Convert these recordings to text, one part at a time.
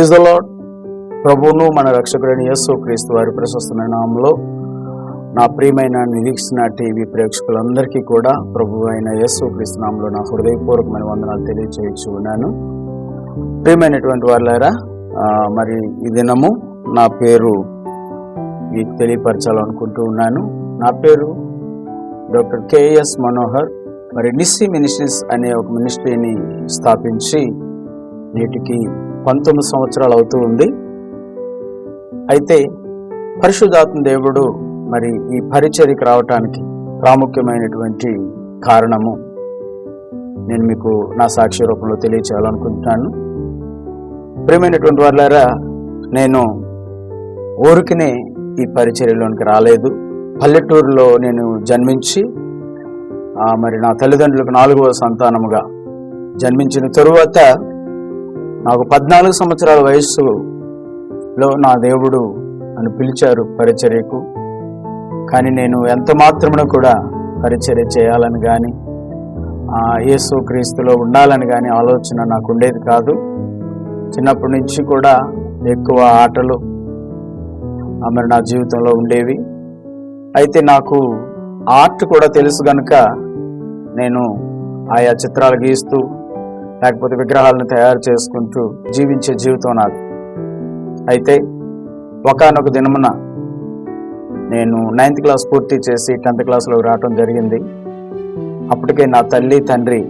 Praise the lord ప్రభువును మన రక్షకుడైన యేసు క్రీస్తు వారి ప్రశస్తమైన నామంలో నా ప్రియమైన నిరీక్షణ టీవీ ప్రేక్షకులందరికీ కూడా ప్రభు అయిన యేసు క్రీస్తు నామంలో నా హృదయపూర్వకమైన వందనాలు తెలియచేయచ్చు ఉన్నాను. ప్రియమైనటువంటి వాళ్ళారా మరి ఈ దినము నా పేరు మీకు తెలియపరచాలనుకుంటూ ఉన్నాను. నా పేరు డాక్టర్ కేఎస్ మనోహర్. మరి నిస్సీ మినిస్ట్రీస్ అనే ఒక మినిస్ట్రీని స్థాపించి నేటికి పంతొమ్మిది సంవత్సరాలు అవుతూ ఉంది. అయితే పరిశుధాత్మ దేవుడు మరి ఈ పరిచర్యకి రావటానికి ప్రాముఖ్యమైనటువంటి కారణము నేను మీకు నా సాక్షి రూపంలో తెలియచేయాలనుకుంటున్నాను. ప్రియమైనటువంటి వాళ్ళారా నేను ఊరికినే ఈ పరిచర్యలోనికి రాలేదు. పల్లెటూరులో నేను జన్మించి మరి నా తల్లిదండ్రులకు నాలుగవ సంతానముగా జన్మించిన తరువాత నాకు పద్నాలుగు సంవత్సరాల వయస్సులో నా దేవుడు అని పిలిచారు పరిచర్యకు. కానీ నేను ఎంత మాత్రమున కూడా పరిచర్య చేయాలని కానీ యేసు క్రీస్తులో ఉండాలని కానీ ఆలోచన నాకు ఉండేది కాదు. చిన్నప్పటి నుంచి కూడా ఎక్కువ ఆటలు మరి నా జీవితంలో ఉండేవి. అయితే నాకు ఆర్ట్ కూడా తెలుసు గనుక నేను ఆయా చిత్రాలు గీస్తూ లేకపోతే విగ్రహాలను తయారు చేసుకుంటూ జీవించే జీవితం నాది. అయితే ఒకనొక దినమున నేను నైన్త్ క్లాస్ పూర్తి చేసి టెన్త్ క్లాస్లో రావటం జరిగింది. అప్పటికే నా తల్లి తండ్రి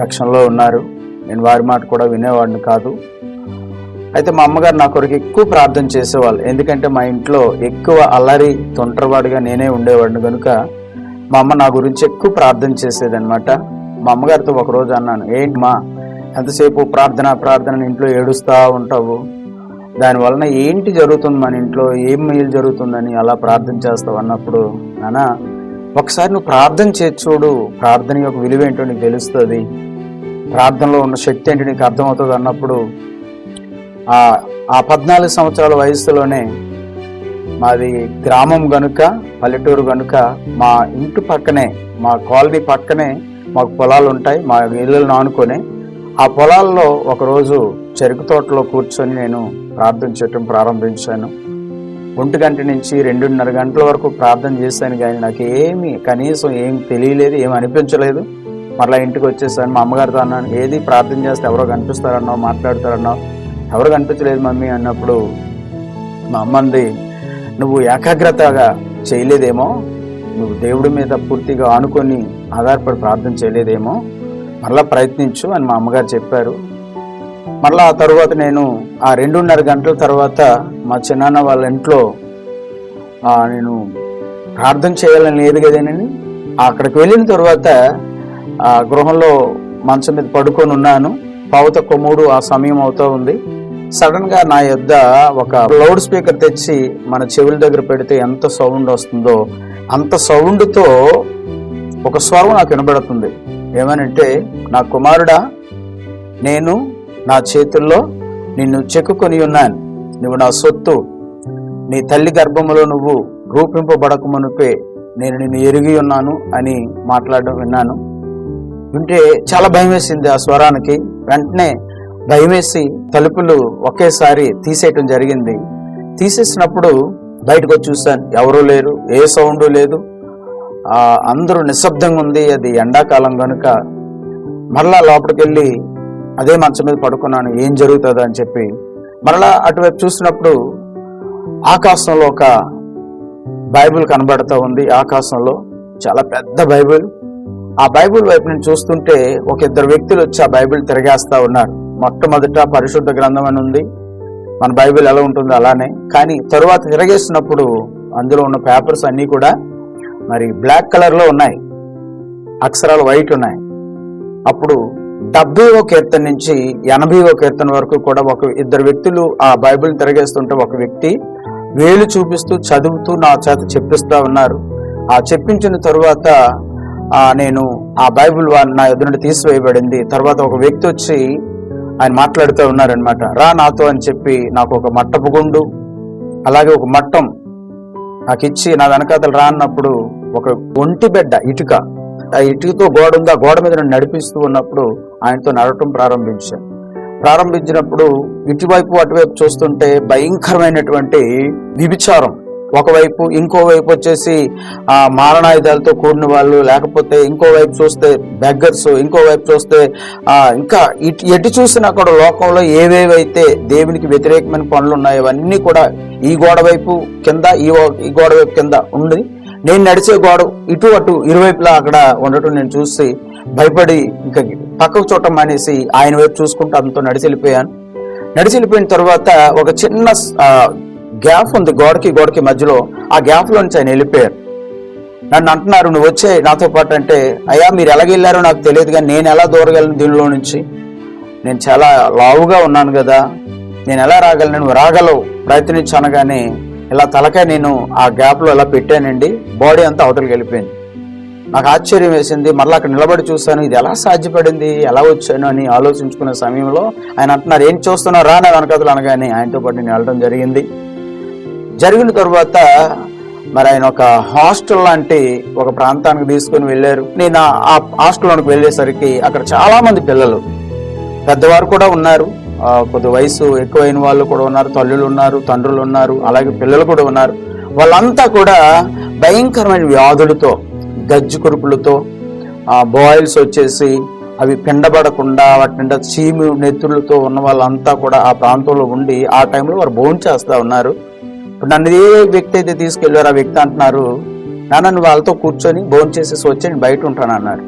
రక్షణలో ఉన్నారు. నేను వారి మాట కూడా వినేవాడిని కాదు. అయితే మా అమ్మగారు నా కొరకు ఎక్కువ ప్రార్థన చేసేవాళ్ళు. ఎందుకంటే మా ఇంట్లో ఎక్కువ అల్లరి తొంటరివాడిగా నేనే ఉండేవాడిని. కనుక మా అమ్మ నా గురించి ఎక్కువ ప్రార్థన చేసేదనమాట మా అమ్మగారితో ఒక రోజు అన్నాను ఏంటి మా ఎంతసేపు ప్రార్థన ప్రార్థన ఇంట్లో ఏడుస్తూ ఉంటావు? దాని వలన ఏంటి జరుగుతుంది మన ఇంట్లో? ఏం మేలు జరుగుతుందని అలా ప్రార్థన చేస్తావు అన్నప్పుడు నానా ఒకసారి నువ్వు ప్రార్థన చేసి చూడు ప్రార్థన యొక్క విలువ ఏంటో నీకు తెలుస్తుంది. ప్రార్థనలో ఉన్న శక్తి ఏంటి నీకు అర్థమవుతుంది అన్నప్పుడు ఆ ఆ పద్నాలుగు సంవత్సరాల వయసులోనే మాది గ్రామం గనుక పల్లెటూరు గనుక మా ఇంటి పక్కనే మా కాలనీ పక్కనే మాకు పొలాలు ఉంటాయి మా ఇళ్ళను ఆనుకొని ఆ పొలాల్లో ఒకరోజు చెరుకు తోటలో కూర్చొని నేను ప్రార్థన చేయటం ప్రారంభించాను. ఒంటి గంట నుంచి రెండున్నర గంటల వరకు ప్రార్థన చేశాను కానీ నాకు ఏమి కనీసం ఏం తెలియలేదు ఏమి అనిపించలేదు. మరలా ఇంటికి వచ్చేసాను మా అమ్మగారితో అన్నాను ఏది ప్రార్థన చేస్తే ఎవరో కనిపిస్తారన్నో మాట్లాడతారన్నో ఎవరు కనిపించలేదు మమ్మీ అన్నప్పుడు మా అమ్మంది నువ్వు ఏకాగ్రతగా చేయలేదేమో నువ్వు దేవుడి మీద పూర్తిగా ఆనుకొని ఆధారపడి ప్రార్థన చేయలేదేమో మరలా ప్రయత్నించు అని మా అమ్మగారు చెప్పారు. మరలా ఆ తర్వాత నేను ఆ రెండున్నర గంటల తర్వాత మా చిన్నాన్న వాళ్ళ ఇంట్లో నేను ప్రార్థన చేయాలని లేదు కదేనని అక్కడికి వెళ్ళిన తర్వాత ఆ గృహంలో మంచం మీద పడుకొని ఉన్నాను. పావుత కొమ్ముడు ఆ సమయం అవుతూ ఉంది. సడన్గా నా యొద్ద ఒక లౌడ్ స్పీకర్ తెచ్చి మన చెవుల దగ్గర పెడితే ఎంత సౌండ్ వస్తుందో అంత సౌండ్తో ఒక స్వరం నాకు వినబడుతుంది. ఏమనంటే నా కుమారుడా నేను నా చేతుల్లో నిన్ను చెక్కుకొని ఉన్నాను. నువ్వు నా సొత్తు. నీ తల్లి గర్భములో నువ్వు రూపింపబడకమనుపే నేను నిన్ను ఎరిగి ఉన్నాను అని మాట్లాడడం విన్నాను. వింటే చాలా భయం వేసింది ఆ స్వరానికి. వెంటనే భయం వేసి తలుపులు ఒకేసారి తీసేయటం జరిగింది. తీసేసినప్పుడు బయటకు వచ్చి చూశాను. ఎవరూ లేరు ఏ సౌండ్ లేదు. అందరూ నిశ్శబ్దంగా ఉంది. అది ఎండాకాలం కనుక మరలా లోపలికి వెళ్ళి అదే మంచం మీద పడుకున్నాను. ఏం జరుగుతుందో అని చెప్పి మరలా అటువైపు చూసినప్పుడు ఆకాశంలో ఒక బైబిల్ కనబడుతూ ఉంది. ఆకాశంలో చాలా పెద్ద బైబిల్. ఆ బైబిల్ వైపు నేను చూస్తుంటే ఒక ఇద్దరు వ్యక్తులు వచ్చి ఆ బైబిల్ తిరగేస్తా ఉన్నారు. మొట్టమొదట పరిశుద్ధ గ్రంథం అని ఉంది. మన బైబిల్ ఎలా ఉంటుందో అలానే. కానీ తరువాత తిరగేసినప్పుడు అందులో ఉన్న పేపర్స్ అన్నీ కూడా మరి బ్లాక్ కలర్లో ఉన్నాయి. అక్షరాలు వైట్ ఉన్నాయి. అప్పుడు డెబ్బైవ కీర్తన నుంచి ఎనభైవ కీర్తన వరకు కూడా ఒక ఇద్దరు వ్యక్తులు ఆ బైబిల్ తిరగేస్తుంటే ఒక వ్యక్తి వేలు చూపిస్తూ చదువుతూ నా చేత చెప్పిస్తూ ఉన్నారు. ఆ చెప్పించిన తరువాత నేను ఆ బైబిల్ నా ఎదురు నుండి తీసివేయబడింది. తర్వాత ఒక వ్యక్తి వచ్చి ఆయన మాట్లాడుతూ ఉన్నారనమాట రా నాతో అని చెప్పి నాకు ఒక మట్టపు గుండు అలాగే ఒక మట్టం నాకు ఇచ్చి నా వెనకాతలు రా అన్నప్పుడు ఒక ఒంటి బిడ్డ ఇటుక. ఆ ఇటుకతో గోడ ఉంది? ఆ గోడ మీద నన్ను నడిపిస్తూ ఉన్నప్పుడు ఆయనతో నడవటం ప్రారంభించాను. ప్రారంభించినప్పుడు ఇటువైపు అటువైపు చూస్తుంటే భయంకరమైనటువంటి విభిచారం. ఒకవైపు ఇంకో వైపు వచ్చేసి ఆ మారణాయుధాలతో కూడిన వాళ్ళు లేకపోతే ఇంకో వైపు చూస్తే బెగ్గర్స్ ఇంకో వైపు చూస్తే ఆ ఇంకా ఇటు ఎటు చూసినా కూడా లోకంలో ఏవేవైతే దేవునికి వ్యతిరేకమైన పనులు ఉన్నాయో అవన్నీ కూడా ఈ గోడ వైపు కింద ఈ గోడ వైపు కింద ఉంది. నేను నడిచే గోడ ఇటు అటు ఇరువైపులా అక్కడ ఉండటం నేను చూసి భయపడి ఇంకా పక్కకు చూడటం మానేసి ఆయన వైపు చూసుకుంటూ అంతా నడిచి వెళ్ళిపోయాను నడిచి వెళ్ళిపోయిన తర్వాత ఒక చిన్న గ్యాప్ ఉంది గోడకి గోడకి మధ్యలో. ఆ గ్యాప్లో నుంచి ఆయన వెళ్ళిపోయారు. నన్ను అంటున్నారు నువ్వు వచ్చే నాతో పాటు అంటే అయ్యా మీరు ఎలాగెళ్ళారో నాకు తెలియదు కానీ నేను ఎలా దూరగలను దీనిలో నుంచి? నేను చాలా లావుగా ఉన్నాను కదా. నేను ఎలా రాగలను? నువ్వు రాగలవు. ప్రయత్నించాను కానీ ఇలా తలకాయ నేను ఆ గ్యాప్లో ఇలా పెట్టానండి. బాడీ అంతా అవతలకి వెళ్ళిపోయింది. నాకు ఆశ్చర్యం వేసింది. మళ్ళీ అక్కడ నిలబడి చూశాను ఇది ఎలా సాధ్యపడింది? ఎలా వచ్చాను? అని ఆలోచించుకునే సమయంలో ఆయన అంటున్నారు ఏం చూస్తున్నావు? రా నా అనగానే ఆయనతో పాటు నేను వెళ్ళడం జరిగింది. జరిగిన తర్వాత మరి ఆయన ఒక హాస్టల్ లాంటి ఒక ప్రాంతానికి తీసుకుని వెళ్ళారు. నేను ఆ- హాస్టల్లోకి వెళ్ళేసరికి అక్కడ చాలా మంది పిల్లలు పెద్దవారు కూడా ఉన్నారు. కొద్ది వయసు ఎక్కువైన వాళ్ళు కూడా ఉన్నారు తల్లులు ఉన్నారు తండ్రులు ఉన్నారు అలాగే పిల్లలు కూడా ఉన్నారు. వాళ్ళంతా కూడా భయంకరమైన వ్యాధులతో గజ్జి కురుపులతో బాయిల్స్ వచ్చేసి అవి పిండబడకుండా వాటి నిండా చీము నెత్తులతో ఉన్న వాళ్ళంతా కూడా ఆ ప్రాంతంలో ఉండి ఆ టైంలో వారు భోజనం చేస్తూ ఉన్నారు. ఇప్పుడు నన్ను ఏ వ్యక్తి అయితే తీసుకెళ్ళారు ఆ వ్యక్తి అంటున్నారు నాన్న నువ్వు వాళ్ళతో కూర్చొని భోజనం చేసేసి వచ్చి నేను బయట ఉంటాను అన్నారు.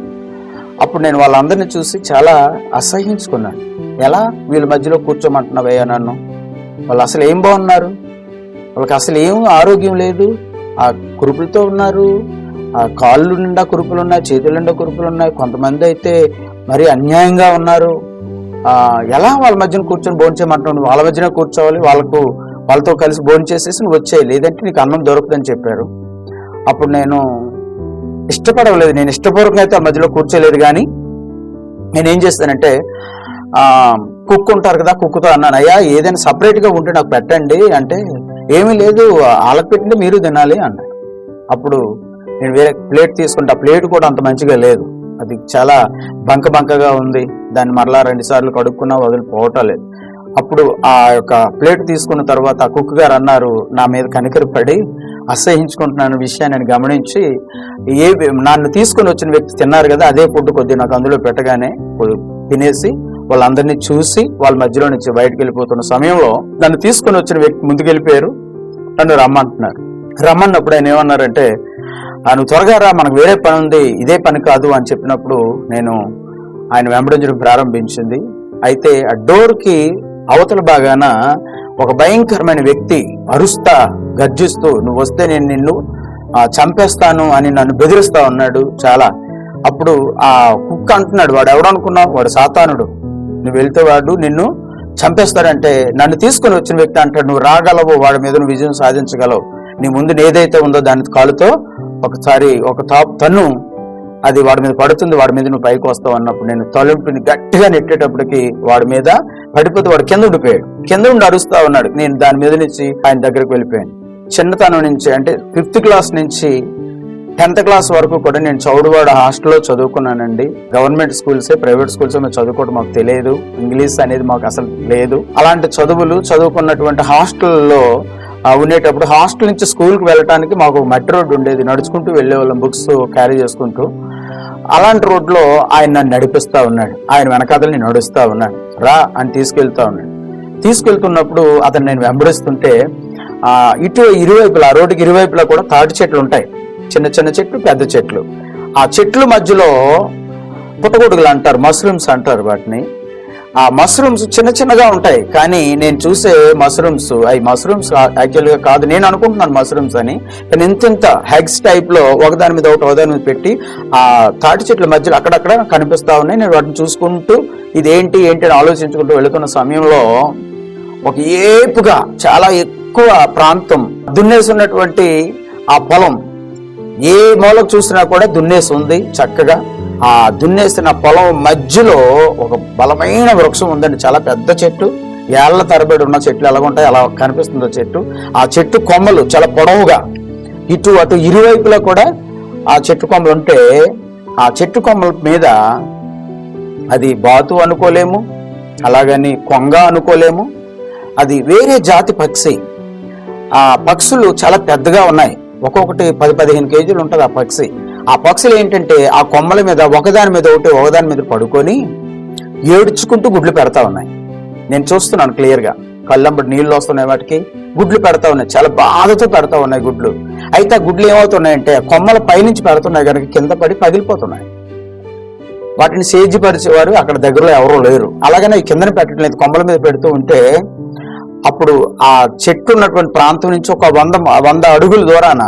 అప్పుడు నేను వాళ్ళందరినీ చూసి చాలా అసహించుకున్నాను. ఎలా? వీళ్ళ మధ్యలో కూర్చోమంటున్నావయ్యా నన్ను? వాళ్ళు అసలు ఏం బాగున్నారు? వాళ్ళకి అసలు ఏం ఆరోగ్యం లేదు? ఆ కురుపులతో ఉన్నారు ఆ కాళ్ళు నిండా కురుపులు ఉన్నాయి చేతుల నిండా కురుపులు ఉన్నాయి కొంతమంది అయితే మరి అన్యాయంగా ఉన్నారు. ఎలా వాళ్ళ మధ్యన కూర్చొని భోంచేయమంటున్నాడు వాళ్ళ మధ్యన కూర్చోవాలి వాళ్ళకు వాళ్ళతో కలిసి భోజనం చేసేసి నువ్వు వచ్చేయి లేదంటే నీకు అన్నం దొరకదని చెప్పారు. అప్పుడు నేను ఇష్టపడలేదు నేను ఇష్టపూర్వకంగా అయితే ఆ మధ్యలో కూర్చోలేదు కానీ నేనేం చేస్తానంటే కుక్ ఉంటారు కదా కుక్కుతో అన్నాను అయ్యా ఏదైనా సపరేట్గా ఉంటే నాకు పెట్టండి. అంటే ఏమీ లేదు వాళ్ళకి పెట్టింటే మీరు తినాలి అన్నాడు. అప్పుడు నేను వేరే ప్లేట్ తీసుకుంటే ఆ ప్లేట్ కూడా అంత మంచిగా లేదు. అది చాలా బంక బంకగా ఉంది. దాన్ని మరలా రెండు సార్లు కడుక్కున్నా వదిలిపోవటం లేదు. అప్పుడు ఆ యొక్క ప్లేట్ తీసుకున్న తర్వాత ఆ కుక్ గారు అన్నారు నా మీద కనికరపడి అసహించుకుంటున్నాను విషయాన్ని నేను గమనించి ఏ నన్ను తీసుకుని వచ్చిన వ్యక్తి తిన్నారు కదా అదే ఫుడ్ కొద్దిగా నాకు అందులో పెట్టగానే తినేసి వాళ్ళందరినీ చూసి వాళ్ళ మధ్యలో నుంచి బయటకు వెళ్ళిపోతున్న సమయంలో నన్ను తీసుకుని వచ్చిన వ్యక్తి ముందుకెళ్ళిపోయారు నన్ను రమ్మంటున్నారు రమ్మన్నప్పుడు ఆయన ఏమన్నారంటే నువ్వు త్వరగా రా మనకు వేరే పని ఉంది ఇదే పని కాదు అని చెప్పినప్పుడు నేను ఆయన వెంబడించడం ప్రారంభించింది. అయితే ఆ డోర్కి అవతల భాగాన ఒక భయంకరమైన వ్యక్తి అరుస్తా గర్జిస్తూ నువ్వు వస్తే నేను నిన్ను చంపేస్తాను అని నన్ను బెదిరిస్తా ఉన్నాడు చాలా. అప్పుడు ఆ కుక్క అంటున్నాడు వాడు ఎవడనుకున్నావు వాడు సాతానుడు. నువ్వు వెళ్తే వాడు నిన్ను చంపేస్తాడంటే నన్ను తీసుకుని వచ్చిన వ్యక్తి అంటాడు నువ్వు రాగలవు వాడి మీద నువ్వు విజయం సాధించగలవు. నీ ముందు ఏదైతే ఉందో దాని కాలుతో ఒకసారి ఒక తాపు తన్ను అది వాడి మీద పడుతుంది వాడి మీద నువ్వు పైకి వస్తావు అన్నప్పుడు నేను తలుపుని గట్టిగా నెట్టేటప్పటికి వాడి మీద పడిపోతే వాడు కింద ఉండిపోయాడు. కింద ఉండి అరుస్తా ఉన్నాడు. నేను దాని మీద నుంచి ఆయన దగ్గరికి వెళ్ళిపోయాను. చిన్నతనం నుంచి అంటే ఫిఫ్త్ క్లాస్ నుంచి టెన్త్ క్లాస్ వరకు కూడా నేను చౌడువాడ హాస్టల్లో చదువుకున్నానండి. గవర్నమెంట్ స్కూల్సే ప్రైవేట్ స్కూల్స్ మేము చదువుకోవడం మాకు తెలియదు. ఇంగ్లీష్ అనేది మాకు అసలు లేదు. అలాంటి చదువులు చదువుకున్నటువంటి హాస్టల్లో ఉండేటప్పుడు హాస్టల్ నుంచి స్కూల్కి వెళ్ళటానికి మాకు ఒక మట్టి రోడ్డు ఉండేది. నడుచుకుంటూ వెళ్ళేవాళ్ళం బుక్స్ క్యారీ చేసుకుంటూ. అలాంటి రోడ్లో ఆయన నన్ను నడిపిస్తూ ఉన్నాడు. ఆయన వెనకాతలు నేను ఉన్నాడు. రా అని తీసుకెళ్తా ఉన్నాడు. తీసుకెళ్తున్నప్పుడు అతను నేను వెంబడిస్తుంటే ఇటు ఇరువైపులా ఆ రోడ్డుకి ఇరువైపులా కూడా తాటి చెట్లు ఉంటాయి. చిన్న చిన్న చెట్లు పెద్ద చెట్లు. ఆ చెట్లు మధ్యలో పుట్టగొడుగులు అంటారు మష్రూమ్స్ అంటారు వాటిని. ఆ మష్రూమ్స్ చిన్న చిన్నగా ఉంటాయి. కానీ నేను చూసే మష్రూమ్స్ అవి మష్రూమ్స్ యాక్చువల్గా కాదు. నేను అనుకుంటున్నాను మష్రూమ్స్ అని. కానీ ఇంత ఇంత హెగ్స్ టైప్లో ఒకదాని మీద ఒకటి ఒకదాని మీద పెట్టి ఆ తాటి చెట్ల మధ్యలో అక్కడక్కడ కనిపిస్తా ఉన్నాయి. నేను వాటిని చూసుకుంటూ ఇదేంటి ఏంటి అని ఆలోచించుకుంటూ వెళుతున్న సమయంలో ఒక ఏపుగా చాలా ఎక్కువ ప్రాంతం దున్నేసి ఉన్నటువంటి ఆ పొలం ఏ మూలకు చూసినా కూడా దున్నేసి ఉంది చక్కగా. ఆ దున్నేసిన పొలం మధ్యలో ఒక బలమైన వృక్షం ఉందండి. చాలా పెద్ద చెట్టు. ఏళ్ళ తరబడి ఉన్న చెట్లు ఎలా ఉంటాయి అలా కనిపిస్తుందో చెట్టు. ఆ చెట్టు కొమ్మలు చాలా పొడవుగా. ఇటు అటు ఇరువైపులా కూడా ఆ చెట్టు కొమ్మలు ఉంటే ఆ చెట్టు కొమ్మల మీద అది బాతు అనుకోలేము అలాగని కొంగ అనుకోలేము. అది వేరే జాతి పక్షి. ఆ పక్షులు చాలా పెద్దగా ఉన్నాయి. ఒక్కొక్కటి పది పదిహేను కేజీలు ఉంటుంది ఆ పక్షి. ఆ పక్షులు ఏంటంటే ఆ కొమ్మల మీద ఒకదాని మీద ఒకటి ఒకదాని మీద పడుకొని ఏడ్చుకుంటూ గుడ్లు పెడతా ఉన్నాయి. నేను చూస్తున్నాను క్లియర్గా కళ్ళంబడి నీళ్ళు వస్తున్నాయి వాటికి. గుడ్లు పెడతా ఉన్నాయి. చాలా బాధతో పెడతా ఉన్నాయి గుడ్లు. అయితే ఆ గుడ్లు ఏమవుతున్నాయంటే ఆ కొమ్మల పైనుంచి పెడుతున్నాయి కనుక కింద పడి పగిలిపోతున్నాయి. వాటిని సేద్యపరిచేవారు అక్కడ దగ్గరలో ఎవరూ లేరు. అలాగనే కిందన పెట్టడం లేదు కొమ్మల మీద పెడుతూ ఉంటే అప్పుడు ఆ చెట్టు ఉన్నటువంటి ప్రాంతం నుంచి ఒక వంద వంద అడుగుల దూరాన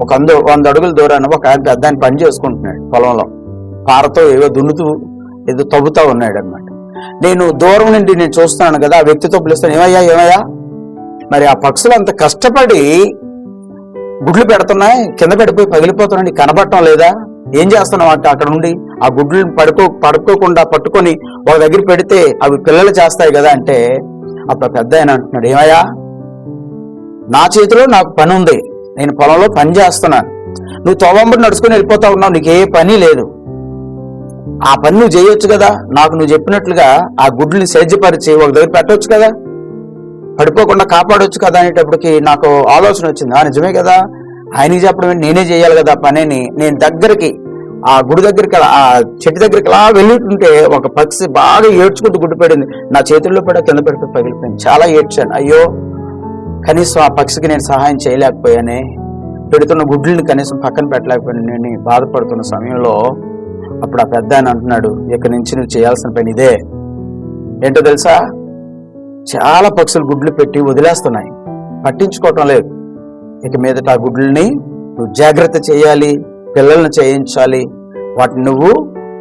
ఒక వంద వంద అడుగుల దూరాన ఒక ఆయన దాన్ని పని చేసుకుంటున్నాడు పొలంలో. పారతో ఏవో దున్నుతూ ఏదో తవ్వుతా ఉన్నాడు అనమాట నేను దూరం నుండి నేను చూస్తున్నాను కదా ఆ వ్యక్తితో పిలుస్తాను ఏమయ్యా ఏమయ్యా? మరి ఆ పక్షులు అంత కష్టపడి గుడ్లు పెడుతున్నాయి కింద పడిపోయి పగిలిపోతున్నాయి కనబడటం లేదా? ఏం చేస్తున్నావు అంటే అక్కడ ఉండి ఆ గుడ్లు పడుకో పడుకోకుండా పట్టుకొని ఒక దగ్గర పెడితే అవి పిల్లలు చేస్తాయి కదా అంటే అప్పుడు పెద్ద ఆయన అంటున్నాడు ఏమయ్యా? నా చేతిలో నాకు పని ఉంది. నేను పొలంలో పని చేస్తున్నాను. నువ్వు తోవంబడి నడుచుకుని వెళ్ళిపోతా ఉన్నావు నీకు ఏ పని లేదు. ఆ పని నువ్వు చేయొచ్చు కదా? నాకు నువ్వు చెప్పినట్లుగా ఆ గుడ్లని సేద్యపరిచి ఒక దగ్గర పెట్టవచ్చు కదా? పడిపోకుండా కాపాడొచ్చు కదా అనేటప్పటికి నాకు ఆలోచన వచ్చింది. ఆ నిజమే కదా? ఆయన చెప్పడం నేనే చేయాలి కదా ఆ నేను దగ్గరికి ఆ గుడి దగ్గరికి అలా- ఆ చెట్టు దగ్గరికి అలా వెళ్ళుంటే ఒక పక్షి బాగా ఏడ్చుకుంటూ గుడ్డు పడింది. నా చేతుల్లో పడి కింద పడిపోయి పగిలిపోయింది. చాలా ఏడ్చాను. అయ్యో కనీసం ఆ పక్షికి నేను సహాయం చేయలేకపోయానే పెడుతున్న గుడ్లని కనీసం పక్కన పెట్టలేకపోయాను నేను బాధపడుతున్న సమయంలో అప్పుడు ఆ పెద్ద ఆయన అంటున్నాడు ఇక్కడి నుంచి నువ్వు చేయాల్సిన పని ఇదే. ఏంటో తెలుసా? చాలా పక్షులు గుడ్లు పెట్టి వదిలేస్తున్నాయి. పట్టించుకోవటం లేదు. ఇక మీదట ఆ గుడ్లని నువ్వు జాగ్రత్త చేయాలి పిల్లల్ని చేయించాలి వాటిని నువ్వు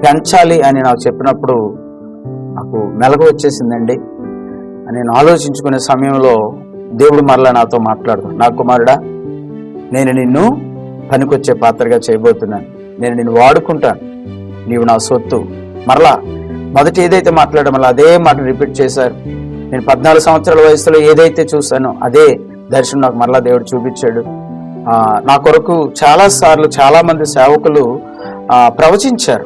పెంచాలి అని నాకు చెప్పినప్పుడు నాకు మెలగ వచ్చేసిందండి. నేను ఆలోచించుకునే సమయంలో దేవుడు మరలా నాతో మాట్లాడు నా కుమారుడా నేను నిన్ను పనికొచ్చే పాత్రగా చేయబోతున్నాను. నేను నిన్ను వాడుకుంటాను. నీవు నా సొత్తు. మరలా మొదట ఏదైతే మాట్లాడడం వల్ల అదే మాట రిపీట్ చేశారు. నేను పద్నాలుగు సంవత్సరాల వయసులో ఏదైతే చూశానో అదే దర్శనం నాకు మరలా దేవుడు చూపించాడు. నా కొరకు చాలా సార్లు చాలా మంది సేవకులు ప్రవచించారు.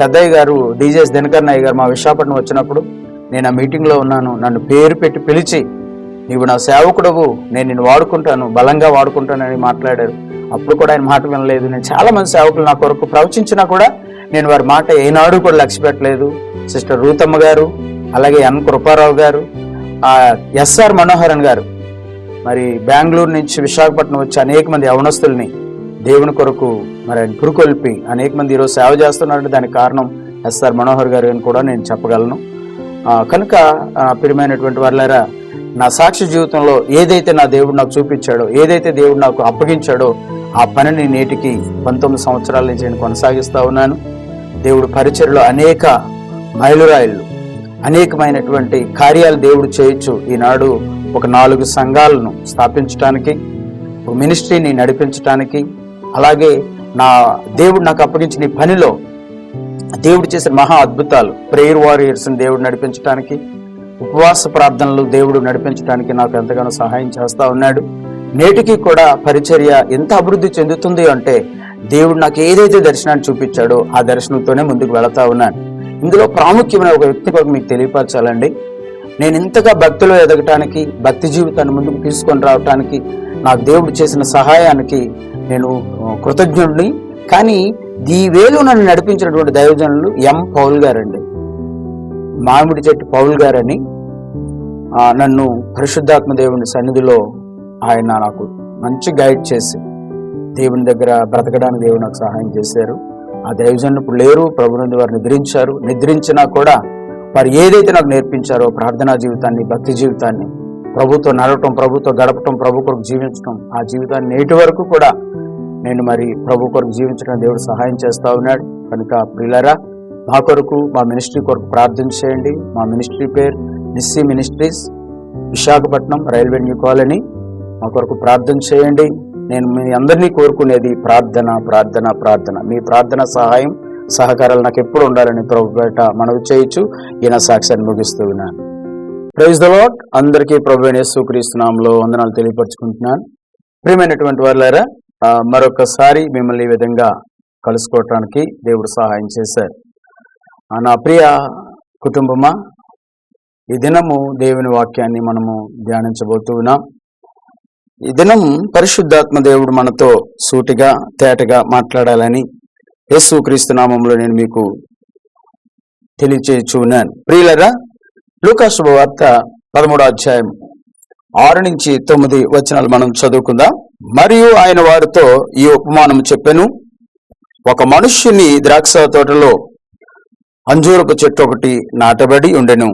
పెద్దయ్య గారు డీజేస్ దినకర్ణయ్య గారు మా విశాఖపట్నం వచ్చినప్పుడు నేను ఆ మీటింగ్లో ఉన్నాను. నన్ను పేరు పెట్టి పిలిచి నీవు నా సేవకుడవు నేను నిన్ను వాడుకుంటాను బలంగా వాడుకుంటానని మాట్లాడారు. అప్పుడు కూడా ఆయన మాట వినలేదు. నేను చాలా మంది సేవకులు నా కొరకు ప్రవచించినా కూడా నేను వారి మాట ఏనాడు కూడా లక్ష్య పెట్టలేదు. సిస్టర్ రూతమ్మ గారు అలాగే ఎన్ కృపారావు గారు ఎస్ఆర్ మనోహరన్ గారు. మరి బెంగళూరు నుంచి విశాఖపట్నం వచ్చి అనేక మంది యవనస్తుల్ని దేవుని కొరకు మరి ఆయన పురుకొల్పి అనేక మంది ఈరోజు సేవ చేస్తున్నారంటే దానికి కారణం ఎస్ఆర్ మనోహర్ గారు అని కూడా నేను చెప్పగలను. కనుక ప్రియమైనటువంటి వాళ్ళారా నా సాక్షి జీవితంలో ఏదైతే నా దేవుడు నాకు చూపించాడో ఏదైతే దేవుడు నాకు అప్పగించాడో ఆ పనిని నేటికి పంతొమ్మిది సంవత్సరాల నుంచి నేను కొనసాగిస్తూ ఉన్నాను. దేవుడు పరిచయలో అనేక మైలురాయిలు అనేకమైనటువంటి కార్యాలు దేవుడు చేయొచ్చు. ఈనాడు ఒక నాలుగు సంఘాలను స్థాపించడానికి ఒక మినిస్ట్రీని నడిపించడానికి అలాగే నా దేవుడు నాకు అప్పగించిన ఈ పనిలో దేవుడు చేసిన మహా అద్భుతాలు ప్రేయర్ వారియర్స్ దేవుడు నడిపించడానికి ఉపవాస ప్రార్థనలు దేవుడు నడిపించడానికి నాకు ఎంతగానో సహాయం చేస్తా ఉన్నాడు. నేటికి కూడా పరిచర్య ఎంత అభివృద్ధి చెందుతుంది అంటే దేవుడు నాకు ఏదైతే దర్శనాన్ని చూపించాడో ఆ దర్శనంతోనే ముందుకు వెళతా ఉన్నాను. ఇందులో ప్రాముఖ్యమైన ఒక వ్యక్తి కొరకు మీకు తెలియపరచాలండి. నేను ఇంతగా భక్తిలో ఎదగటానికి భక్తి జీవితాన్ని ముందుకు తీసుకొని రావటానికి నాకు దేవుడు చేసిన సహాయానికి నేను కృతజ్ఞుడిని. కానీ ఈ వేలు నన్ను నడిపించినటువంటి దైవజనులు ఎం పౌల్ గారండి. మామిడి చెట్టు పౌల్ గారని నన్ను పరిశుద్ధాత్మ దేవుని సన్నిధిలో ఆయన నాకు మంచి గైడ్ చేసి దేవుని దగ్గర బ్రతకడానికి దేవుడు నాకు సహాయం చేశారు. ఆ దైవజనులు ఇప్పుడు లేరు ప్రభు వారు నిద్రించారు. నిద్రించినా కూడా వారు ఏదైతే నాకు నేర్పించారో ప్రార్థనా జీవితాన్ని భక్తి జీవితాన్ని ప్రభుత్వం నడవటం ప్రభుత్వం గడపటం ప్రభు కొరకు జీవించటం ఆ జీవితాన్ని నేటి వరకు కూడా నేను మరి ప్రభు కొరకు జీవించడం దేవుడు సహాయం చేస్తా ఉన్నాడు. కనుక ప్రిలరా మా కొరకు మా మినిస్ట్రీ కొరకు ప్రార్థన చేయండి. మా మినిస్ట్రీ పేరు Nissi ministries Visakhapatnam railway new colony. మా కొరకు ప్రార్థన చేయండి. నేను మీ అందరినీ కోరుకునేది ప్రార్థన ప్రార్థన ప్రార్థన. మీ ప్రార్థన సహాయం సహకారాలు నాకు ఎప్పుడు ఉండాలని ప్రభు బయట మనవి చేయొచ్చు ఈయన సాక్ష్యాన్ని ముగిస్తూ ఉన్నాను. ప్రైజ్ ద లాట్ అందరికీ ప్రభు యేసుక్రీస్తునామంలో వందనాలు తెలియపరుచుకుంటున్నాను. ప్రియమైనటువంటి వారులారా మరొకసారి మిమ్మల్ని ఈ విధంగా కలుసుకోవటానికి దేవుడు సహాయం చేశారు. నా ప్రియ కుటుంబమా ఈ దినము దేవుని వాక్యాన్ని మనము ధ్యానించబోతూ ఉన్నాం. ఈ దినం పరిశుద్ధాత్మ దేవుడు మనతో సూటిగా తేటగా మాట్లాడాలని యేసుక్రీస్తు నామంలో నేను మీకు తెలియచేయచ్చు ఉన్నాను. ప్రియులరా లూకాశుభ వార్త పదమూడో అధ్యాయం ఆరు నుంచి తొమ్మిది వచనాలు మనం చదువుకుందాం. మరియు ఆయన వారితో ఈ ఉపమానం చెప్పాను ఒక మనుష్యుని ద్రాక్ష తోటలో అంజూరపు చెట్టు ఒకటి నాటబడి ఉండెను.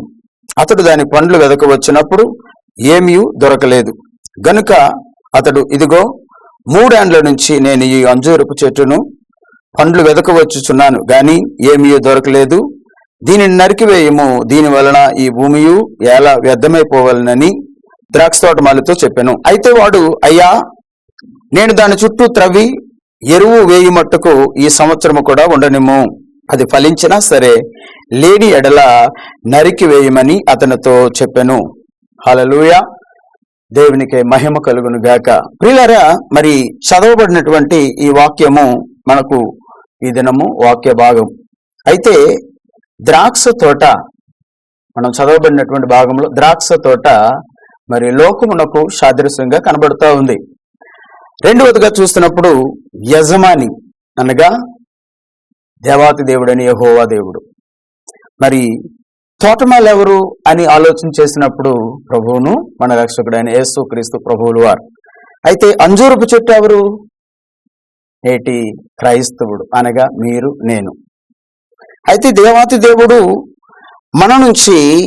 అతడు దాని పండ్లు వెదక వచ్చినప్పుడు ఏమీ దొరకలేదు. గనుక అతడు ఇదిగో మూడేండ్ల నుంచి నేను ఈ అంజూరపు చెట్టును పండ్లు వెదకవచ్చుచున్నాను గాని ఏమీ దొరకలేదు. దీనిని నరికివేయము. దీని వలన ఈ భూమియు ఎలా వ్యర్థమైపోవాలనని ద్రాక్ష తోటమాలితో చెప్పాను. అయితే వాడు అయ్యా నేను దాని చుట్టూ త్రవ్వి ఎరువు వేయి మట్టుకు ఈ సంవత్సరము కూడా ఉండనిమ్ము. అది ఫలించినా సరే లేని ఎడల నరికి వేయమని అతనితో చెప్పాను. హలలుయ దేవునికి మహిమ కలుగును గాక. ప్రియులరా మరి చదవబడినటువంటి ఈ వాక్యము మనకు ఈ దినము వాక్య భాగం. అయితే ద్రాక్ష తోట మనం చదవబడినటువంటి భాగంలో ద్రాక్ష తోట మరి లోకమునకు సాదృశ్యంగా కనబడుతూ ఉంది. రెండవదిగా చూస్తున్నప్పుడు యజమాని అనగా దేవాతి దేవుడని యహోవా దేవుడు. మరి తోటమాలు ఎవరు అని ఆలోచన చేసినప్పుడు ప్రభువును మన రక్షకుడైన యేసు క్రీస్తు ప్రభువులు వారు. అయితే అంజూరపు చెట్టు ఎవరు? నేటి క్రైస్తవుడు అనగా మీరు నేను. అయితే దేవాతి దేవుడు మన నుంచి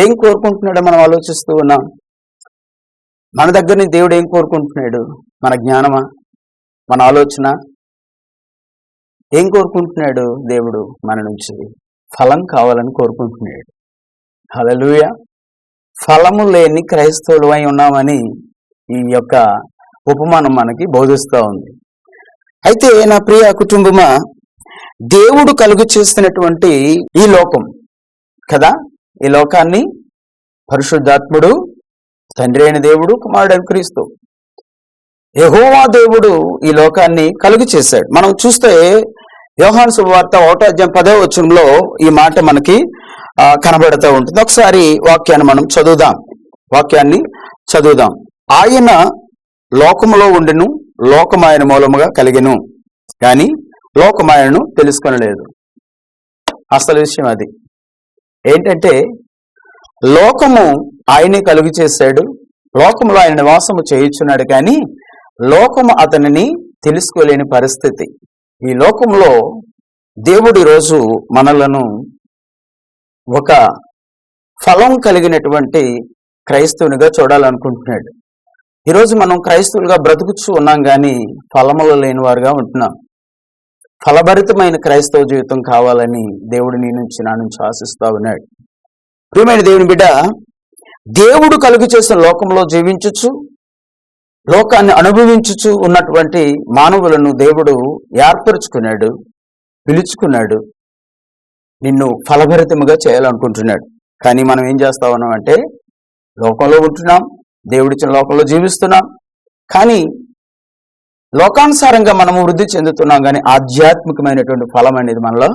ఏం కోరుకుంటున్నాడో మనం ఆలోచిస్తూ ఉన్నాం. మన దగ్గర దేవుడు ఏం కోరుకుంటున్నాడు? మన జ్ఞానమా? మన ఆలోచన? ఏం కోరుకుంటున్నాడు దేవుడు మన నుంచి ఫలం కావాలని కోరుకుంటున్నాడు. హలలుయ ఫలము లేని క్రైస్తవులు అయి ఉన్నామని ఈ యొక్క ఉపమానం మనకి బోధిస్తూ ఉంది. అయితే నా ప్రియ కుటుంబమా దేవుడు కలుగు చేస్తున్నటువంటి ఈ లోకం కదా? ఈ లోకాన్ని పరిశుద్ధాత్ముడు తండ్రి అయిన దేవుడు కుమారుడు క్రీస్తు. యహోవా దేవుడు ఈ లోకాన్ని కలుగు చేశాడు. మనం చూస్తే యోహాను శుభవార్త ఒకటో అధ్యాయం పదో వచనంలో ఈ మాట మనకి కనబడుతూ ఉంటుంది. ఒకసారి వాక్యాన్ని మనం చదువుదాం. వాక్యాన్ని చదువుదాం. ఆయన లోకములో ఉండిను లోకమాయన మూలముగా కలిగెను. కానీ లోకమాయను తెలుసుకొనలేదు. అసలు విషయం అది. ఏంటంటే లోకము ఆయనే కలుగు చేశాడు లోకములో ఆయన నివాసము చేయుచున్నాడు కానీ లోకము అతనిని తెలుసుకోలేని పరిస్థితి. ఈ లోకంలో దేవుడు ఈరోజు మనలను ఒక ఫలం కలిగినటువంటి క్రైస్తవునిగా చూడాలనుకుంటున్నాడు. ఈరోజు మనం క్రైస్తవులుగా బ్రతుకుచ్చు ఉన్నాం కానీ ఫలములు లేని వారుగా ఉంటున్నాం. ఫలభరితమైన క్రైస్తవ జీవితం కావాలని దేవుడు నీ నుంచి నా నుంచి ఆశిస్తా ఉన్నాడు. ప్రియమైన దేవుని బిడ్డ దేవుడు కలుగు చేసిన లోకంలో జీవించచ్చు లోకాన్ని అనుభవించుచు ఉన్నటువంటి మానవులను దేవుడు ఏర్పరచుకున్నాడు పిలుచుకున్నాడు నిన్ను ఫలభరితముగా చేయాలనుకుంటున్నాడు. కానీ మనం ఏం చేస్తా ఉన్నాం అంటే లోకంలో ఉంటున్నాం దేవుడిచ్చిన లోకంలో జీవిస్తున్నాం. కానీ లోకానుసారంగా మనము వృద్ధి చెందుతున్నాం కానీ ఆధ్యాత్మికమైనటువంటి ఫలం అనేది మనలో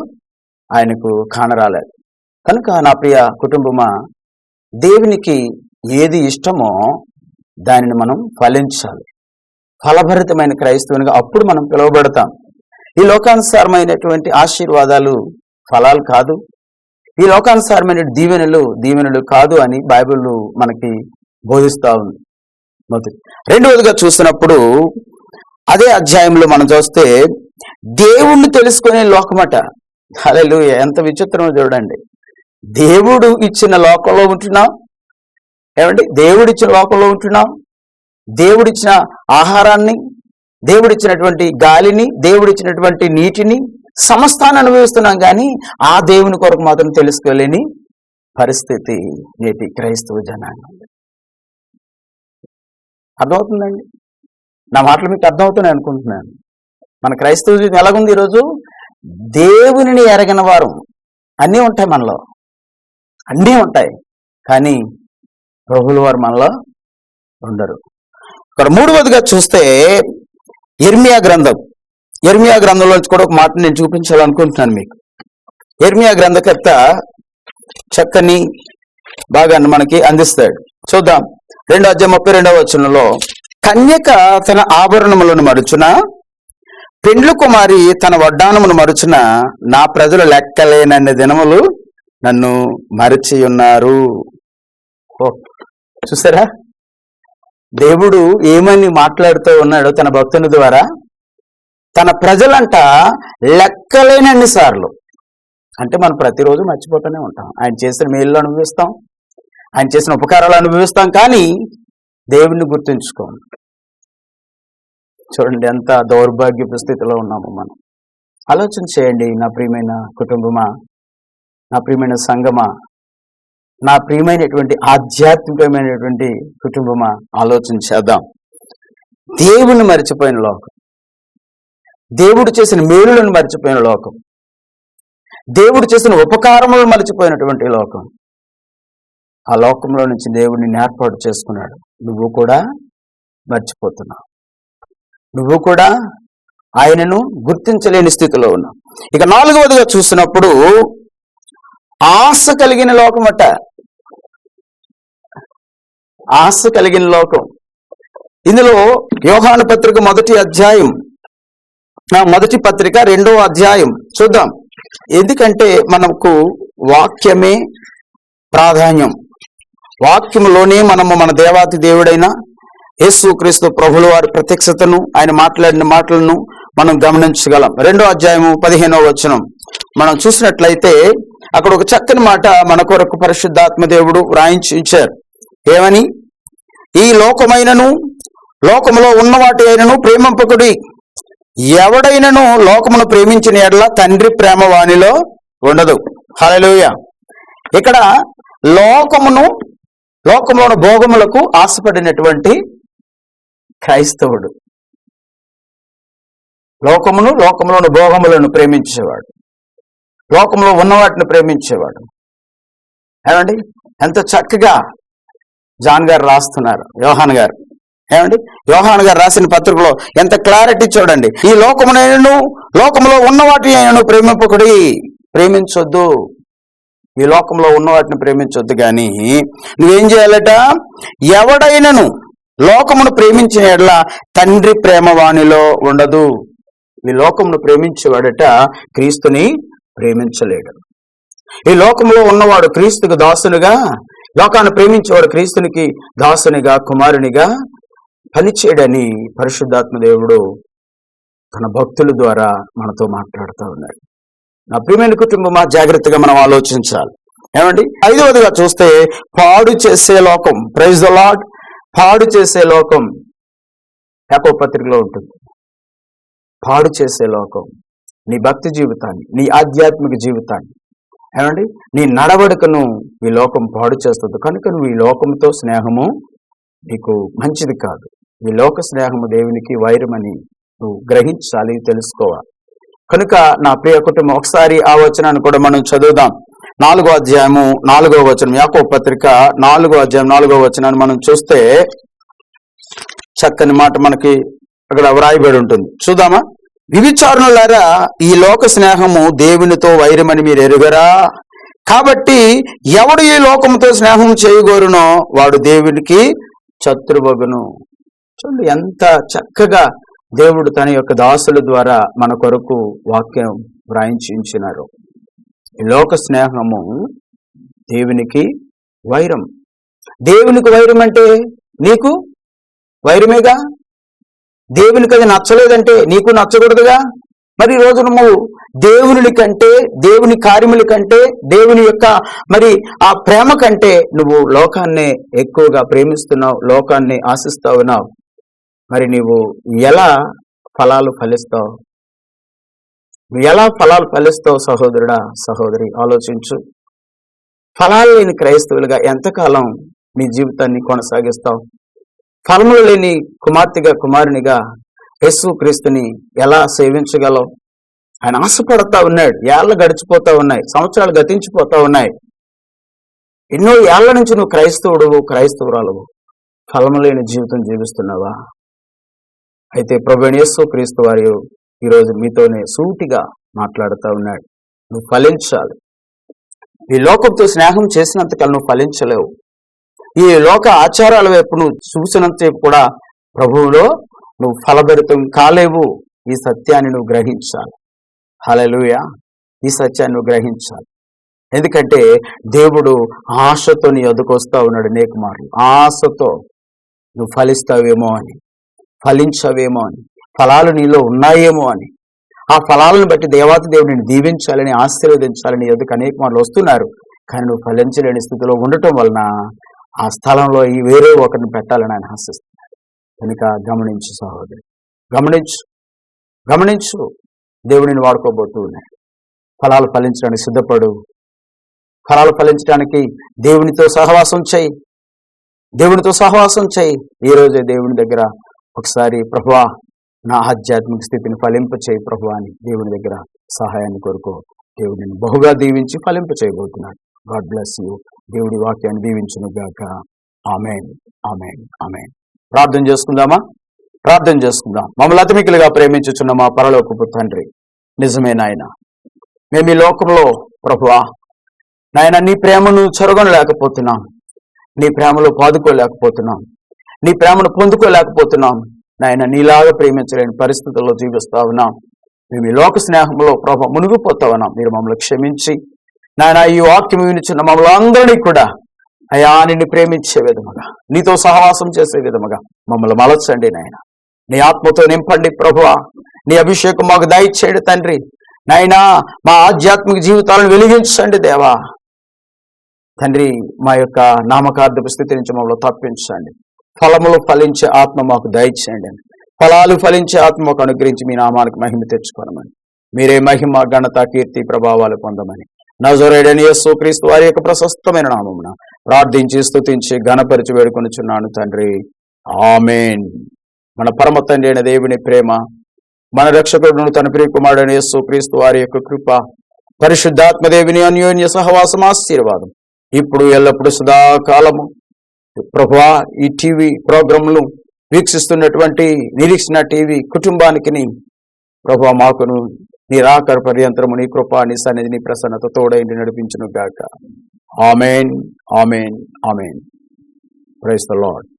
ఆయనకు కానరాలేదు. కనుక నా ప్రియ కుటుంబమా దేవునికి ఏది ఇష్టమో దానిని మనం ఫలించాలి. ఫలభరితమైన క్రైస్తవునిగా అప్పుడు మనం పిలువబడతాం. ఈ లోకానుసారమైనటువంటి ఆశీర్వాదాలు ఫలాలు కాదు. ఈ లోకానుసారమైన దీవెనలు దీవెనలు కాదు అని బైబిల్ మనకి బోధిస్తా ఉంది. మొదటి రెండవదిగా చూసినప్పుడు అదే అధ్యాయంలో మనం చూస్తే దేవుణ్ణి తెలుసుకునే లోకమట. హలో ఎంత విచిత్రమో చూడండి. దేవుడు ఇచ్చిన లోకంలో ఉంటున్నాం. ఏమండి? దేవుడిచ్చిన లోకంలో ఉంటున్నాం. దేవుడిచ్చిన ఆహారాన్ని దేవుడిచ్చినటువంటి గాలిని దేవుడిచ్చినటువంటి నీటిని సమస్తాన్ని అనుభవిస్తున్నాం కానీ ఆ దేవుని కొరకు మాత్రం తెలుసుకోలేని పరిస్థితి నేటి క్రైస్తవ జనాంగం. అర్థమవుతుందండి? నా మాటలు మీకు అర్థమవుతున్నాయి అనుకుంటున్నాను. మన క్రైస్తవ జీవితం ఎలాగుంది ఈరోజు? దేవునిని ఎరగిన వారు అన్నీ ఉంటాయి మనలో. అన్నీ ఉంటాయి. కానీ ప్రభులు వారు మనలో ఉండరు. ఇక్కడ మూడవదిగా చూస్తే ఎర్మియా గ్రంథం. ఎర్మియా గ్రంథంలోంచి కూడా ఒక మాట నేను చూపించాలనుకుంటున్నాను మీకు. ఎర్మియా గ్రంథకర్త చక్కని భాగాన్ని మనకి అందిస్తాడు. చూద్దాం. రెండో అధ్యాయం ముప్పై రెండవ వచనంలో కన్యక తన ఆభరణములను మరుచున పెండ్లు కుమారి తన వడ్డానమును మరుచున నా ప్రజలు లెక్కలేనన్ని దినములు నన్ను మరిచి ఉన్నారు చూసారా? దేవుడు ఏమని మాట్లాడుతూ ఉన్నాడు తన భక్తుని ద్వారా? తన ప్రజలంట లెక్కలేనన్ని సార్లు అంటే మనం ప్రతిరోజు మర్చిపోతూనే ఉంటాం. ఆయన చేసిన మేలు అనుభవిస్తాం. ఆయన చేసిన ఉపకారాలు అనుభవిస్తాం. కానీ దేవుణ్ణి గుర్తుంచుకోం చూడండి ఎంత దౌర్భాగ్యపు స్థితిలో ఉన్నాము మనం. ఆలోచన చేయండి నా ప్రియమైన కుటుంబమా నా ప్రియమైన సంగమా నా ప్రియమైనటువంటి ఆధ్యాత్మికమైనటువంటి కుటుంబమా ఆలోచన చేద్దాం. దేవుని మర్చిపోయిన లోకం. దేవుడు చేసిన మేలులను మర్చిపోయిన లోకం. దేవుడు చేసిన ఉపకారములను మర్చిపోయినటువంటి లోకం. ఆ లోకంలో నుంచి దేవుడిని ఏర్పాటు చేసుకున్నాడు. నువ్వు కూడా మర్చిపోతున్నావు. నువ్వు కూడా ఆయనను గుర్తించలేని స్థితిలో ఉన్నావు. ఇక నాలుగవదిగా చూసినప్పుడు ఆశ కలిగిన లోకమట ఆశ కలిగిన లోకం. ఇందులో యోహాను పత్రిక మొదటి అధ్యాయం నా మొదటి పత్రిక రెండో అధ్యాయం చూద్దాం. ఎందుకంటే మనకు వాక్యమే ప్రాధాన్యం. వాక్యంలోనే మనము మన దేవాతి దేవుడైన యేసు క్రీస్తు ప్రభుల వారి ప్రత్యక్షతను ఆయన మాట్లాడిన మాటలను మనం గమనించగలం. రెండో అధ్యాయము పదిహేనో వచనం. మనం చూసినట్లయితే అక్కడ ఒక చక్కని మాట మన కొరకు పరిశుద్ధాత్మ దేవుడు వ్రాయించి ఇచ్చారు. ఏమని? ఈ లోకమైనను లోకములో ఉన్న వాటి అయినను ప్రేమింపకుడి. ఎవడైనను లోకమును ప్రేమించిన ఎడల తండ్రి ప్రేమ వాణిలో ఉండదు. హల్లెలూయా. ఇక్కడ లోకమును లోకములోని భోగములకు ఆశపడినటువంటి క్రైస్తవుడు. లోకమును లోకంలోని భోగములను ప్రేమించేవాడు. లోకంలో ఉన్న వాటిని ప్రేమించేవాడు. ఏమండి? ఎంత చక్కగా జాన్ గారు రాస్తున్నారు యోహాన్ గారు. ఏమండి? యోహాన్ గారు రాసిన పత్రికలో ఎంత క్లారిటీ చూడండి. ఈ లోకమునైనను లోకంలో ఉన్న వాటిని అయినను ప్రేమింపకుడి ప్రేమించొద్దు. ఈ లోకంలో ఉన్న వాటిని ప్రేమించొద్దు కానీ నువ్వేం చేయాలట? ఎవడైనను లోకమును ప్రేమించిన ఎడల తండ్రి ప్రేమవాణిలో ఉండదు. ఈ లోకమును ప్రేమించేవాడట క్రీస్తుని ప్రేమించలేడు. ఈ లోకంలో ఉన్నవాడు క్రీస్తుకు దాసునిగా లోకాన్ని ప్రేమించేవాడు క్రీస్తునికి దాసునిగా కుమారునిగా పనిచేయడని పరిశుద్ధాత్మ దేవుడు తన భక్తుల ద్వారా మనతో మాట్లాడుతూ ఉన్నాడు నా ప్రియమైన కుటుంబమా జాగ్రత్తగా మనం ఆలోచించాలి. ఏమండి? ఐదవదిగా చూస్తే పాడు చేసే లోకం ప్రైజ్ ద లాడ్ పాడు చేసే లోకం యాకో పత్రికలో ఉంటుంది. పాడు చేసే లోకం నీ భక్తి జీవితాన్ని నీ ఆధ్యాత్మిక జీవితాన్ని ఏమండి? నీ నడవడికను ఈ లోకం పాడు చేస్తుంది. కనుక నువ్వు ఈ లోకంతో స్నేహము నీకు మంచిది కాదు. ఈ లోక స్నేహము దేవునికి వైరమని నువ్వు గ్రహించాలి తెలుసుకోవాలి. కనుక నా ప్రియ కుటుంబం ఒకసారి ఆ వచనాన్ని కూడా మనం చదువుదాం. నాలుగో అధ్యాయము నాలుగో వచనం యాకో పత్రిక నాలుగో అధ్యాయం నాలుగో వచనాన్ని మనం చూస్తే చక్కని మాట మనకి అక్కడ వ్రాయబడి ఉంటుంది. చూద్దామా? వివిచారణలారా ఈ లోక స్నేహము దేవునితో వైరమని మీరు ఎరుగరా కాబట్టి ఎవడు ఈ లోకముతో స్నేహం చేయగోరునో వాడు దేవునికి శత్రువగును. చూడండి ఎంత చక్కగా దేవుడు తన యొక్క దాసుల ద్వారా మన కొరకు వాక్యం వ్రాయించి ఈ లోక స్నేహము దేవునికి వైరం. దేవునికి వైరం అంటే నీకు వైరమేగా? దేవునికి అది నచ్చలేదంటే నీకు నచ్చకూడదుగా? మరి ఈ రోజు నువ్వు దేవుని కంటే దేవుని కార్యముల కంటే దేవుని యొక్క మరి ఆ ప్రేమ కంటే నువ్వు లోకాన్ని ఎక్కువగా ప్రేమిస్తున్నావు లోకాన్ని ఆశిస్తా ఉన్నావు మరి నీవు ఎలా ఫలాలు ఫలిస్తావు? నువ్వు ఎలా ఫలాలు ఫలిస్తావు సహోదరుడా సహోదరి? ఆలోచించు. ఫలాలు లేని క్రైస్తవులుగా ఎంతకాలం నీ జీవితాన్ని కొనసాగిస్తావు? ఫలములు లేని కుమార్తెగా కుమారునిగా యేసు క్రీస్తుని ఎలా సేవించగలవు ఆయన ఆశపడతా ఉన్నాడు ఏళ్ళు గడిచిపోతా ఉన్నాయి సంవత్సరాలు గతించిపోతా ఉన్నాయి. ఎన్నో ఏళ్ళ నుంచి నువ్వు క్రైస్తవుడు క్రైస్తవురాలువు. ఫలము లేని జీవితం జీవిస్తున్నావా? అయితే ప్రభు క్రీస్తు వారి ఈరోజు మీతోనే సూటిగా మాట్లాడుతూ ఉన్నాడు. నువ్వు ఫలించాలి. ఈ లోకంతో స్నేహం చేసినంతకాలం నువ్వు ఫలించలేవు. ఈ లోక ఆచారాల వైపు నువ్వు చూసినంతసేపు కూడా ప్రభువులో నువ్వు ఫలభరితం కాలేవు. ఈ సత్యాన్ని నువ్వు గ్రహించాలి. హలలుయ ఈ సత్యాన్ని నువ్వు గ్రహించాలి. ఎందుకంటే దేవుడు ఆశతో నీ ఎదుకొస్తా ఉన్నాడు అనేక ఆశతో నువ్వు ఫలిస్తావేమో అని ఫలించవేమో అని ఫలాలు నీలో ఉన్నాయేమో అని. ఆ ఫలాలను బట్టి దేవాతి దేవుడిని దీవించాలని ఆశీర్వదించాలని ఎదుకు అనేక మార్లు వస్తున్నారు. కానీ నువ్వు ఫలించలేని స్థితిలో ఉండటం వలన ఆ స్థలంలో ఈ వేరే ఒకరిని పెట్టాలని ఆయన ఆశిస్తున్నాడు. కనుక గమనించు సహోదరి గమనించు గమనించు. దేవుడిని వాడుకోబోతూ ఉన్నాడు ఫలాలు ఫలించడానికి సిద్ధపడు. ఫలాలు ఫలించడానికి దేవునితో సహవాసం చేయి. దేవునితో సహవాసం చేయి. ఈ రోజే దేవుని దగ్గర ఒకసారి ప్రభువా నా ఆధ్యాత్మిక స్థితిని ఫలింప చేయి ప్రభు అని దేవుని దగ్గర సహాయాన్ని కోరుకో. దేవుడిని బహుగా దీవించి ఫలింప చేయబోతున్నాడు. God bless you. దేవుడి వాక్యాన్ని దీవించునుగాక ఆమెన్. ఆమెన్. ఆమెన్. ప్రార్థన చేసుకుందామా? ప్రార్థన చేసుకుందాం. మమ్మల్ని అతిమికులుగా ప్రేమించుచున్న మా పరలోకపు తండ్రి. నిజమే నాయన. మేము ఈ లోకంలో ప్రభువా నాయన నీ ప్రేమను చొరగొనలేకపోతున్నాం. నీ ప్రేమలో పాదుకోలేకపోతున్నాం నీ ప్రేమను పొందుకోలేకపోతున్నాం. నాయన నీలాగా ప్రేమించలేని పరిస్థితుల్లో జీవిస్తా ఉన్నాం. మేము ఈ లోక స్నేహంలో ప్రభు మునిగిపోతా ఉన్నాం. మీరు మమ్మల్ని క్షమించి నాయన ఈ వాక్యం వినిచున్న మమ్మల్ని అందరినీ కూడా అయా నిన్ను ప్రేమించే విధముగా నీతో సహవాసం చేసే విధముగా మమ్మల్ని మలచండి నాయన. నీ ఆత్మతో నింపండి ప్రభువా. నీ అభిషేకం మాకు దయచేయండి తండ్రి. నాయనా మా ఆధ్యాత్మిక జీవితాలను వెలిగించండి దేవా. తండ్రి మా యొక్క నామకార్థపు స్థితి నుంచి మమ్మల్ని తప్పించండి. ఫలములు ఫలించే ఆత్మ మాకు దయచేయండి. ఫలాలు ఫలించే ఆత్మ మాకు అనుగ్రహించి మీ నామానికి మహిమ తెచ్చుకోనమని. మీరే మహిమ ఘనత కీర్తి ప్రభావాలు పొందమని. నజరేడని యేసు క్రీస్తు వారి యొక్క ప్రశస్తమైన నామమున ప్రార్థించి స్థుతించి గణపరిచి వేడుకొనుచున్నాను తండ్రి. ఆమెన్. మన పరమ తండ్రి అయిన దేవుని ప్రేమ మన రక్షకుడును తన ప్రియ కుమారుడైన క్రీస్తు వారి యొక్క కృప పరిశుద్ధాత్మదేవిని అన్యోన్య సహవాసం ఆశీర్వాదం ఇప్పుడు ఎల్లప్పుడు సదాకాలము. ప్రభువా ఈ టీవీ ప్రోగ్రాంలు వీక్షిస్తున్నటువంటి నిరీక్షణ టీవీ కుటుంబానికి ప్రభా మాకును నిరాకర పర్యంతరము నీ కృప నీ సన్నిధి నీ ప్రసన్నత తోడైంది నడిపించును గాక. Amen amen amen. Praise the Lord